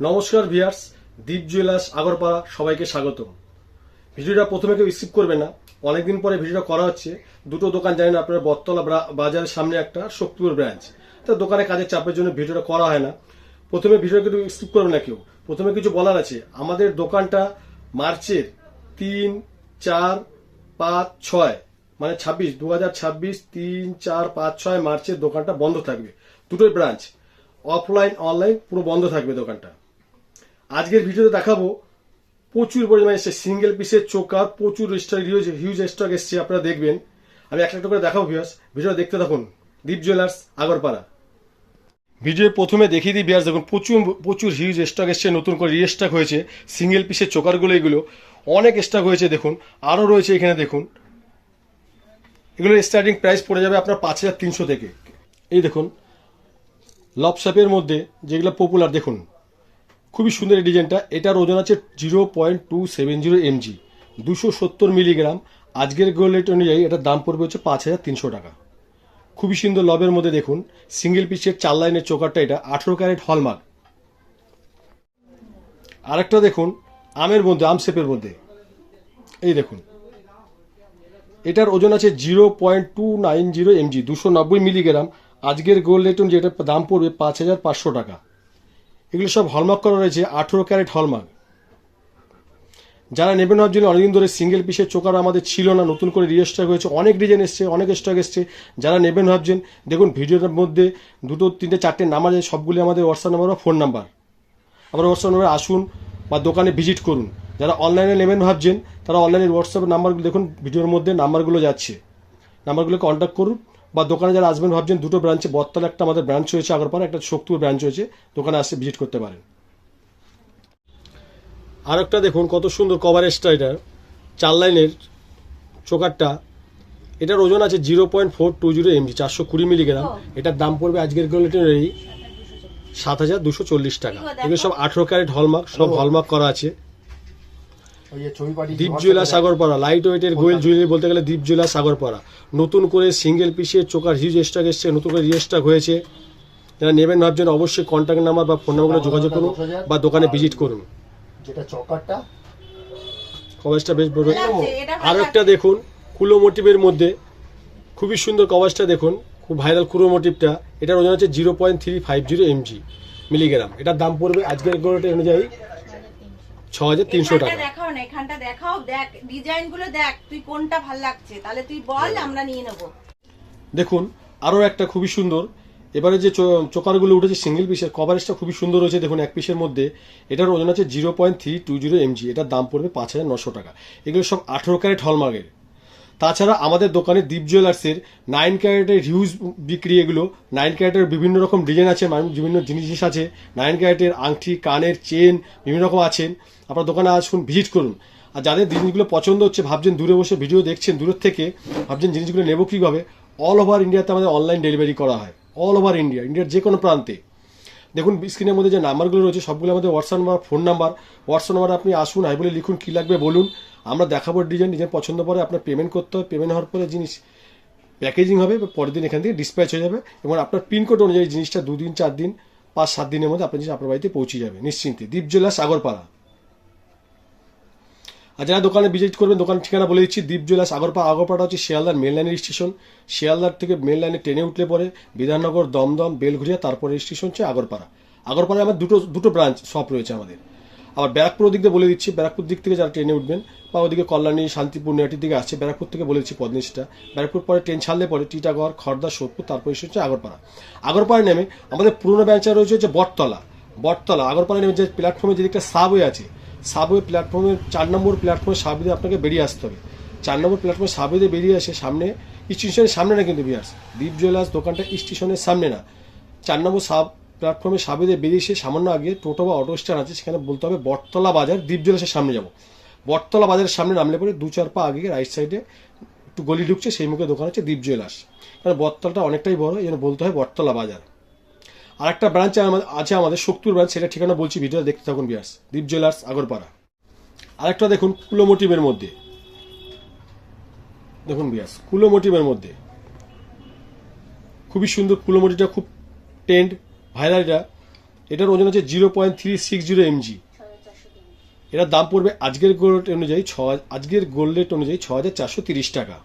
নমস্কার ভিয়ার্স দীপ জুয়েলার্স, আগরপাড়া, সবাইকে স্বাগতম। ভিডিওটা প্রথমে কেউ রিসিভ করবে না। অনেকদিন পরে ভিডিওটা করা হচ্ছে। দুটো দোকান জানেন আপনার, বটতলা বাজারের সামনে একটা শক্তিপুর ব্রাঞ্চ তো দোকানে কাজের চাপের জন্য ভিডিওটা করা হয় না। প্রথমে ভিডিওটা কিন্তু রিসিভ করবে না কেউ। প্রথমে কিছু বলার আছে। আমাদের দোকানটা মার্চের তিন, চার, পাঁচ, ছয় মানে ছাব্বিশ দু হাজার ছাব্বিশ, তিন, চার, পাঁচ, ছয় মার্চের দোকানটা বন্ধ থাকবে। দুটোই ব্রাঞ্চ অফলাইন অনলাইন পুরো বন্ধ থাকবে দোকানটা। আজকের ভিডিওতে দেখাবো প্রচুর পরিমাণে এসছে সিঙ্গেল পিসের চোকার প্রচুর স্টক হিউজ হিউজ স্টক এসছে, আপনারা দেখবেন। আমি একটা একটা করে দেখাবো ভিউয়ার্স ভিডিওটা দেখতে থাকুন। দীপ জুয়েলার্স আগরপাড়া। ভিডিওর প্রথমে দেখিয়ে দিই বিয়ার্স দেখুন, প্রচুর প্রচুর হিউজ স্টক এসছে, নতুন করে রিস্টক হয়েছে সিঙ্গেল পিসের চোকারগুলো এগুলো। অনেক স্টক হয়েছে, দেখুন। আরও রয়েছে এখানে, দেখুন। এগুলোর স্টার্টিং প্রাইস পড়ে যাবে আপনার পাঁচ হাজার তিনশো থেকে। এই দেখুন লপসাপের মধ্যে যেগুলো পপুলার দেখুন। খুবই সুন্দর এই ডিজাইনটা। এটার ওজন আছে zero point two seven zero mg দুশো সত্তর মিলিগ্রাম। আজকের গোল্ড রেট অনুযায়ী এটার দাম পড়বে হচ্ছে পাঁচ হাজার তিনশো টাকা। খুবই সুন্দর লবের মধ্যে দেখুন সিঙ্গেল পিসের চার লাইনের চোকারটা এটা, আঠেরো ক্যারেট হলমার্ক আরেকটা দেখুন, আমের মধ্যে, আম শেপের মধ্যে। এই দেখুন। এটার ওজন আছে zero point two nine zero mg দুশো নব্বই মিলিগ্রাম। আজকের গোল্ড রেট অনুযায়ী এটার দাম পড়বে পাঁচ হাজার পাঁচশো টাকা। এগুলো সব হলমার্ক করা রয়েছে, আঠেরো ক্যারেট হলমার্ক। যারা নেবেন ভাবছেন অনেকদিন ধরে সিঙ্গেল পিসের চোকার আমাদের ছিল না, নতুন করে রিস্টক হয়েছে, অনেক ডিজাইন এসছে, অনেক স্টক এসছে। যারা নেবেন ভাবছেন, দেখুন ভিডিওটার মধ্যে দুটো, তিনটে, চারটে নাম্বার আছে, সবগুলি আমাদের হোয়াটসঅ্যাপ নাম্বার বা ফোন নাম্বার আমরা হোয়াটসঅ্যাপ নাম্বারে আসুন বা দোকানে ভিজিট করুন। যারা অনলাইনে নেবেন ভাবছেন, তারা অনলাইনের হোয়াটসঅ্যাপ নাম্বারগুলো দেখুন ভিডিওর মধ্যে নাম্বারগুলো যাচ্ছে। নাম্বারগুলো কন্ট্যাক্ট করুন। বা দোকানে যারা আসবেন ভাবছেন দুটো ব্রাঞ্চে বত্তলা একটা আমাদের ব্রাঞ্চ হয়েছে আগরপাড়া একটা শক্তিপুর ব্রাঞ্চ হয়েছে দোকানে আসে ভিজিট করতে পারেন। আর একটা দেখুন কত সুন্দর কভারেজটা এটা। চার লাইনের চোকারটা। এটার ওজন আছে zero point four two zero mg চারশো কুড়ি মিলিগ্রাম এটার দাম পড়বে আজকের গোল্ডের সাত হাজার দুশো চল্লিশ টাকা। এগুলো সব আঠেরো ক্যারেট হলমার্ক সব হলমার্ক করা আছে। জুয়েলার সাগরপাড়া লাইট ওয়েটের গোয়েল জুয়েলারি বলতে গেলে দীপ জুয়েলার সাগরপাড়া। নতুন করে সিঙ্গেল পিসের চোকার হিউজ স্টক এসছে নতুন করে রিস্টক হয়েছে। যারা নেবেন ভাবছেন অবশ্যই কন্ট্যাক্ট নাম্বার বা ফোন নাম্বারে যোগাযোগ করুন বা দোকানে ভিজিট করুন। যেটা চকারটা? কভারটা বেশ বড়। লাগছে, আর একটা দেখুন কুলো মোটিভের মধ্যে। খুবই সুন্দর কভারটা দেখুন খুব ভাইরাল কুলো মোটিভটা এটার ওজন হচ্ছে zero point three five zero mg milligram এটার দাম পড়বে আজকের গোল্ডের অনুযায়ী ছ হাজার তিনশো টাকা। দেখাও না এখানটা দেখাও দেখ ডিজাইনগুলো দেখ তুই কোনটা ভালো লাগছে? তাহলে তুই বল আমরা নিয়ে নেব। দেখুন আরও একটা খুবই সুন্দর। এবারে যে চোকারগুলো উঠেছে সিঙ্গেল পিসের কভারেজটা খুবই সুন্দর হয়েছে দেখুন এক পিসের মধ্যে। এটার ওজন আছে zero point three two zero mg এটার দাম পড়বে পাঁচ হাজার নশো টাকা। এগুলো সব আঠেরো ক্যারেট হলমার্কের তাছাড়া আমাদের দোকানে দীপ জুয়েলার্সের নাইন ক্যারেটের হিউজ বিক্রি এগুলো নাইন ক্যারেটের বিভিন্ন রকম ডিজাইন আছে মানে বিভিন্ন জিনিস আছে নাইন ক্যারেটের আংটি, কানের চেন বিভিন্ন রকম আছেন আপনার দোকানে আসুন ভিজিট করুন। আর যাদের জিনিসগুলো পছন্দ হচ্ছে, ভাবছেন দূরে বসে ভিডিও দেখছেন, দূরের থেকে ভাবছেন জিনিসগুলো নেব কীভাবে অল ওভার ইন্ডিয়াতে আমাদের অনলাইন ডেলিভারি করা হয়। অল ওভার ইন্ডিয়া ইন্ডিয়ার যে কোনো প্রান্তে। দেখুন স্ক্রিনের মধ্যে যে নাম্বারগুলো রয়েছে, সবগুলো আমাদের WhatsApp number phone number WhatsApp number আপনি আসুন আই বলে লিখুন, কী লাগবে বলুন। আমরা দেখাবো ডিজাইন ডিজাইন পছন্দ পরে আপনার পেমেন্ট করতে হবে। পেমেন্ট হওয়ার পরে জিনিস প্যাকেজিং হবে, পরের দিন এখান থেকে ডিসপ্যাচ হয়ে যাবে এবং আপনার পিনকোড অনুযায়ী জিনিসটা দুদিন চার দিন পাঁচ, সাত দিনের মধ্যে আপনার জিনিস আপনার বাড়িতে পৌঁছে যাবে, নিশ্চিন্তে। দ্বীপ জেলা সাগরপাড়া। আর যারা দোকানে ভিজিট করবেন দোকান ঠিকানা বলে দিচ্ছি দ্বীপ জেলা সাগরপাড়া, আগরপাড়া হচ্ছে শিয়ালদার মেন লাইনের স্টেশন শিয়ালদার থেকে মেন লাইনে ট্রেনে উঠলে পরে বিধাননগর, দমদম বেলঘুরিয়া তারপরে স্টেশন হচ্ছে আগরপাড়া। আগরপাড়ায় আমার দুটো দুটো ব্রাঞ্চ শপ রয়েছে আমাদের। আবার ব্যারাকপুর দিক দিয়ে বলে দিচ্ছি, ব্যারাকপুর দিক থেকে যারা ট্রেনে উঠবেন বা ওদিকে কল্যাণী, শান্তিপুর নেহাটির দিকে আসছে, ব্যারাকপুর থেকে বলে দিচ্ছি পদ্মিসটা ব্যারাকপুর পরে ট্রেন ছাড়লে পরে টিটাগড়, খড়দা, সোদপুর, তারপরে এসে হচ্ছে আগরপাড়া। আগরপাড়া নেমে আমাদের পুরোনো ব্রাঞ্চে রয়েছে হচ্ছে বটতলা। বটতলা আগরপাড়া নেমে যে প্ল্যাটফর্মে যেদিকটা সাবওয়ে আছে সাবওয়ে প্ল্যাটফর্মে চার নম্বর প্ল্যাটফর্মে সাবওয়ে আপনাকে বেরিয়ে আসতে হবে। চার নম্বর প্ল্যাটফর্মে সাবওয়ে বেরিয়ে আসে সামনে স্টেশনের সামনে না কিন্তু বিয়ার্স দীপ জুয়েলার্স দোকানটা স্টেশনের সামনে না। চার নম্বর সাব প্ল্যাটফর্মে সাবেদে বেরিয়ে এসে সামান্য আগে টোটো বা অটো স্ট্যান্ড আছে, সেখানে বলতে হবে বটতলা বাজার, দ্বীপ জুয়েলার্সের সামনে যাব। বটতলা বাজারের সামনে নামলে পরে দু চার পা আগে রাইট সাইডে একটু গলি ঢুকছে, সেই মুখে দোকান হচ্ছে দ্বীপ জুয়েলার্স। কারণ বটতলাটা অনেকটাই বড় এই বলতে হয় বটতলা বাজার। আর একটা ব্রাঞ্চ আছে আমাদের শক্তির ব্রাঞ্চ সেটা ঠিকানা বলছি ভিডিও দেখতে থাকুন বিয়ার্স দ্বীপ জুয়েলার্স, আগরপাড়া। আরেকটা দেখুন কুলো মোটিভের মধ্যে। দেখুন বিয়াস কুলো মোটিভের মধ্যে। খুবই সুন্দর কুলো মোটিভটা খুব টেন্ড ভাইরাল এটা এটার ওজন হচ্ছে zero point three six zero mg এটার দাম পড়বে আজকের গোল্ড অনুযায়ী ছ, আজকের গোল্ড রেট অনুযায়ী ছ হাজার চারশো তিরিশ টাকা।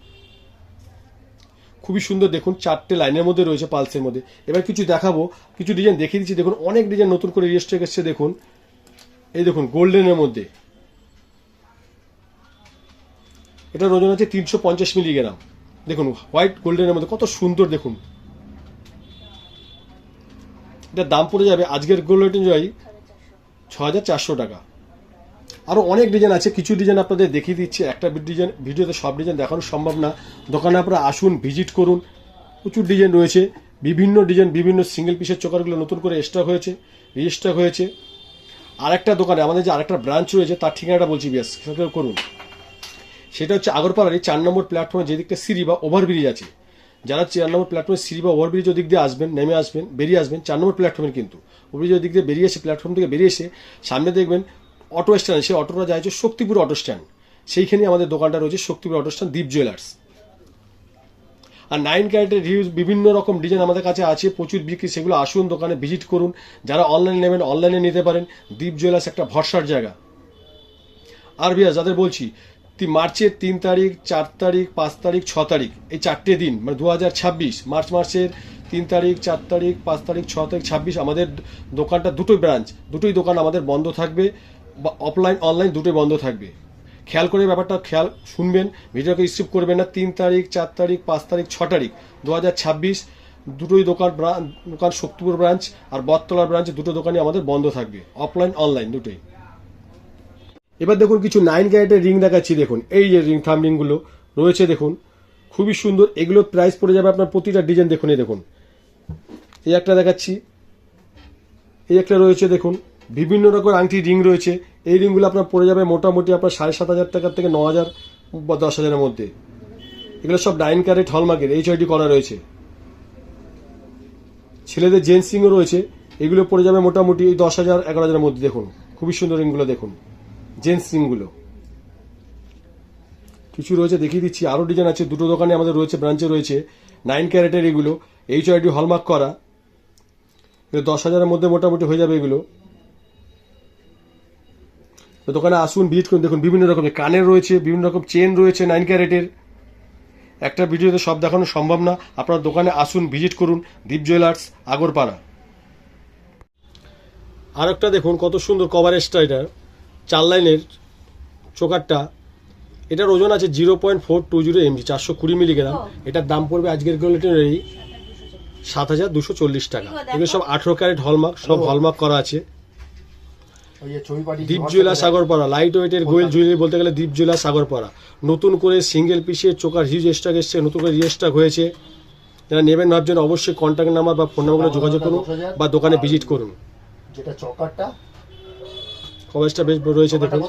খুবই সুন্দর, দেখুন চারটে লাইনের মধ্যে রয়েছে পালসের মধ্যে। এবার কিছু দেখাবো, কিছু ডিজাইন দেখিয়ে দিচ্ছি। দেখুন, অনেক ডিজাইন নতুন করে রিয়েস্ট্রেক এসছে, দেখুন। এই দেখুন গোল্ডেনের মধ্যে। এটার ওজন আছে তিনশো পঞ্চাশ মিলিগ্রাম। দেখুন হোয়াইট গোল্ডেনের মধ্যে কত সুন্দর, দেখুন। এটার দাম পড়ে যাবে আজকের গোল্ড রেট অনুযায়ী ছ হাজার চারশো টাকা। আরও অনেক ডিজাইন আছে, কিছু ডিজাইন আপনাদের দেখিয়ে দিচ্ছি। একটা ডিজাইন, ভিডিওতে সব ডিজাইন দেখানো সম্ভব না। দোকানে আপনারা আসুন, ভিজিট করুন। প্রচুর ডিজাইন রয়েছে। বিভিন্ন ডিজাইন, বিভিন্ন সিঙ্গেল পিসের চোকারগুলো নতুন করে স্টক হয়েছে রিস্টক হয়েছে। আরেকটা দোকানে, আমাদের যে আরেকটা ব্রাঞ্চ রয়েছে, তার ঠিকানাটা বলছি বেশ, সেটা করুন। সেটা হচ্ছে আগরপাড়ার এই চার নম্বর প্ল্যাটফর্মে যেদিকটা সিঁড়ি বা ওভারব্রিজ আছে। যারা চার নম্বর প্ল্যাটফর্মে সিঁড়ি বা ওভারব্রিজ দিক দিয়ে আসবেন, নেমে আসবেন, বেরিয়ে আসবেন, চার নম্বর প্ল্যাটফর্মে কিন্তু। ওভারব্রিজ দিক দিয়ে বেরিয়ে এসে প্ল্যাটফর্ম থেকে বেরিয়ে এসে সামনে দেখবেন অটো স্ট্যান্ড সেই অটোটা যায় হচ্ছে শক্তিপুর অটো স্ট্যান্ড সেইখানে আমাদের দোকানটা রয়েছে Shaktipur auto stand Deep jewellers আর নাইন ক্যারেটের রিউজ বিভিন্ন রকম ডিজাইন আমাদের কাছে আছে, প্রচুর বিক্রি, সেগুলো আসুন দোকানে ভিজিট করুন। যারা অনলাইনে নেবেন অনলাইনে নিতে পারেন। দীপ জুয়েলার্স একটা ভরসার জায়গা। আর বিয়া যাদের বলছি মার্চের তিন তারিখ, চার তারিখ, পাঁচ তারিখ, ছ তারিখ, এই চারটে দিন মানে দু হাজার ছাব্বিশ, মার্চ মাসের তিন তারিখ, চার তারিখ, পাঁচ তারিখ, ছ তারিখ, ছাব্বিশ আমাদের দোকানটা দুটোই ব্রাঞ্চ দুটোই দোকান আমাদের বন্ধ থাকবে বা অফলাইন অনলাইন দুটোই বন্ধ থাকবে। খেয়াল করে ব্যাপারটা, খেয়াল শুনবেন, ভিডিওকে রিসিভ করবেন না, তিন তারিখ, চার তারিখ, পাঁচ তারিখ, ছ তারিখ দু হাজার ছাব্বিশ দুটোই দোকান দোকান শক্তিপুর ব্রাঞ্চ আর বটতলার ব্রাঞ্চ দুটো দোকানই আমাদের বন্ধ থাকবে অফলাইন অনলাইন দুটোই। এবার দেখুন কিছু নাইন ক্যারেটের রিং দেখাচ্ছি দেখুন। এই যে রিং থাম রিংগুলো রয়েছে দেখুন। খুবই সুন্দর। এগুলো প্রাইস পড়ে যাবে আপনার প্রতিটা ডিজাইন দেখুন, এই দেখুন। এই একটা দেখাচ্ছি। এই একটা রয়েছে দেখুন। বিভিন্ন রকম আংটি রিং রয়েছে। এই রিংগুলো আপনার পড়ে যাবে মোটামুটি আপনার সাড়ে সাত হাজার টাকার থেকে ন হাজার বা দশ হাজারের মধ্যে। এগুলো সব নাইন ক্যারেট হলমার্কের এইচ আইডি করা রয়েছে। ছেলেদের জেন্টস রিংও রয়েছে। এগুলো পড়ে যাবে মোটামুটি দশ হাজার, এগারো হাজারের মধ্যে দেখুন। খুবই সুন্দর রিংগুলো দেখুন। জেন্টস রিংগুলো কিছু রয়েছে, দেখিয়ে দিচ্ছি। আরও ডিজাইন আছে। দুটো দোকানে আমাদের রয়েছে ব্রাঞ্চে রয়েছে। নাইন ক্যারেটের এগুলো। এইচ আইডি হলমার্ক করা। এগুলো দশ হাজারের মধ্যে মোটামুটি হয়ে যাবে এগুলো। তো দোকানে আসুন ভিজিট করুন। দেখুন, বিভিন্ন রকমের কানের রয়েছে, বিভিন্ন রকম চেন রয়েছে নাইন ক্যারেটের। একটা ভিডিওতে সব দেখানো সম্ভব না। আপনার দোকানে আসুন ভিজিট করুন। দীপ জুয়েলার্স আগরপাড়া। আর একটা দেখুন, কত সুন্দর কভারেজটা এটা। চার লাইনের চোকারটা এটার ওজন আছে zero point four two zero mg চারশো কুড়ি মিলিগ্রাম। এটার দাম পড়বে আজকের গোল্ডের সাত হাজার দুশো চল্লিশ টাকা। এগুলো সব আঠেরো ক্যারেট হলমার্ক সব হলমার্ক করা আছে। দীপ জুয়েলার সাগরপাড়া লাইট ওয়েটের গোয়েল জুয়েলারি বলতে গেলে দীপ জুয়েলার সাগরপাড়া। নতুন করে সিঙ্গেল পিসের চোকার হিউজ স্টক এসছে নতুন করে রিস্টক হয়েছে। যারা নেবেন ভাবছেন অবশ্যই কন্ট্যাক্ট নাম্বার বা ফোন নাম্বারে যোগাযোগ করুন বা দোকানে ভিজিট করুন। যেটা চকারটা কভারেজটা বেশ রয়েছে দেখুন।